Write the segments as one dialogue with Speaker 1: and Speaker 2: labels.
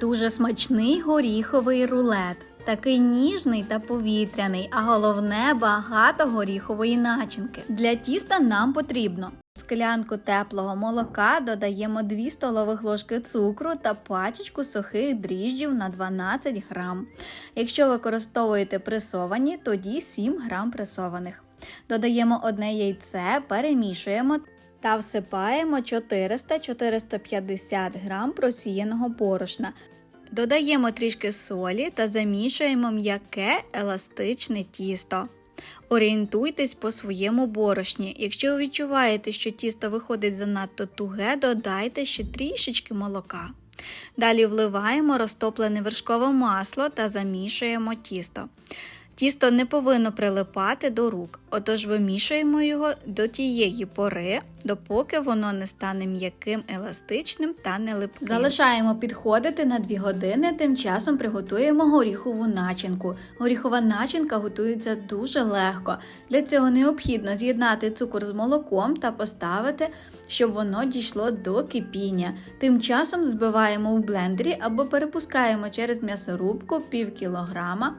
Speaker 1: Дуже смачний горіховий рулет. Такий ніжний та повітряний, а головне багато горіхової начинки. Для тіста нам потрібно склянку теплого молока, додаємо 2 столових ложки цукру та пачечку сухих дріжджів на 12 грам. Якщо використовуєте пресовані, тоді 7 грам пресованих. Додаємо одне яйце, перемішуємо та всипаємо 400-450 грам просіяного борошна. Додаємо трішки солі та замішуємо м'яке еластичне тісто. Орієнтуйтесь по своєму борошні. Якщо ви відчуваєте, що тісто виходить занадто туге, додайте ще трішечки молока. Далі вливаємо розтоплене вершкове масло та замішуємо тісто. Тісто не повинно прилипати до рук, отож вимішуємо його до тієї пори, допоки воно не стане м'яким, еластичним та не липким. Залишаємо підходити на 2 години, тим часом приготуємо горіхову начинку. Горіхова начинка готується дуже легко. Для цього необхідно з'єднати цукор з молоком та поставити, щоб воно дійшло до кипіння. Тим часом збиваємо в блендері або перепускаємо через м'ясорубку пів кілограма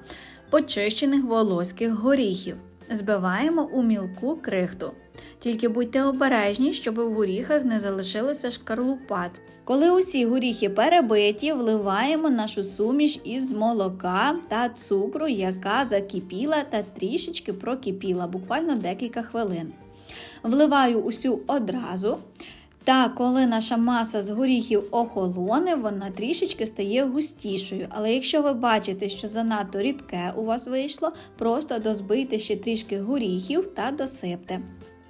Speaker 1: почищених волоських горіхів. Збиваємо у мілку крихту. Тільки будьте обережні, щоб у горіхах не залишилося шкарлупат. Коли усі горіхи перебиті, вливаємо нашу суміш із молока та цукру, яка закипіла та трішечки прокипіла, буквально декілька хвилин. Вливаю усю одразу. Та коли наша маса з горіхів охолоне, вона трішечки стає густішою. Але якщо ви бачите, що занадто рідке у вас вийшло, просто дозбийте ще трішки горіхів та досипте.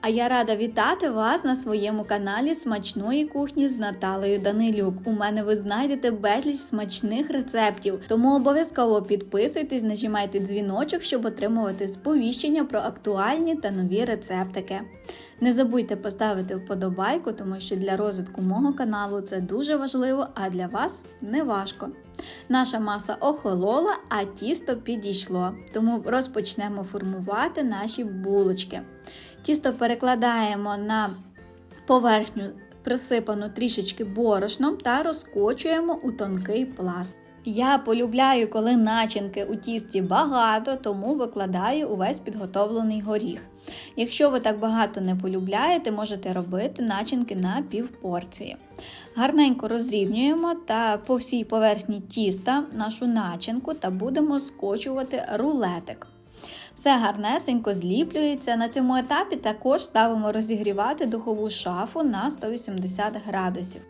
Speaker 1: А я рада вітати вас на своєму каналі Смачної кухні з Наталею Данилюк. У мене ви знайдете безліч смачних рецептів, тому обов'язково підписуйтесь, нажимайте дзвіночок, щоб отримувати сповіщення про актуальні та нові рецептики. Не забудьте поставити вподобайку, тому що для розвитку мого каналу це дуже важливо, а для вас не важко. Наша маса охолола, а тісто підійшло, тому розпочнемо формувати наші булочки. Тісто перекладаємо на поверхню, присипану трішечки борошном та розкочуємо у тонкий пласт. Я полюбляю, коли начинки у тісті багато, тому викладаю увесь підготовлений горіх. Якщо ви так багато не полюбляєте, можете робити начинки на півпорції. Гарненько розрівнюємо та по всій поверхні тіста нашу начинку та будемо скочувати рулетик. Все гарнесенько зліплюється. На цьому етапі також ставимо розігрівати духову шафу на 180 градусів.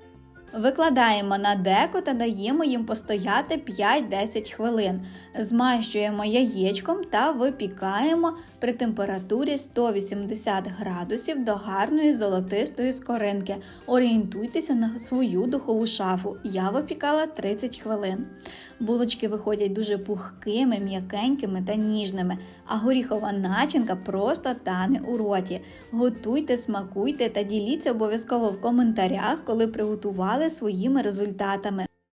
Speaker 1: Викладаємо на деко та даємо їм постояти 5-10 хвилин. Змащуємо яєчком та випікаємо при температурі 180 градусів до гарної золотистої скоринки. Орієнтуйтеся на свою духову шафу. Я випікала 30 хвилин. Булочки виходять дуже пухкими, м'якенькими та ніжними, а горіхова начинка просто тане у роті. Готуйте, смакуйте та діліться обов'язково в коментарях, коли приготували своїми результатами.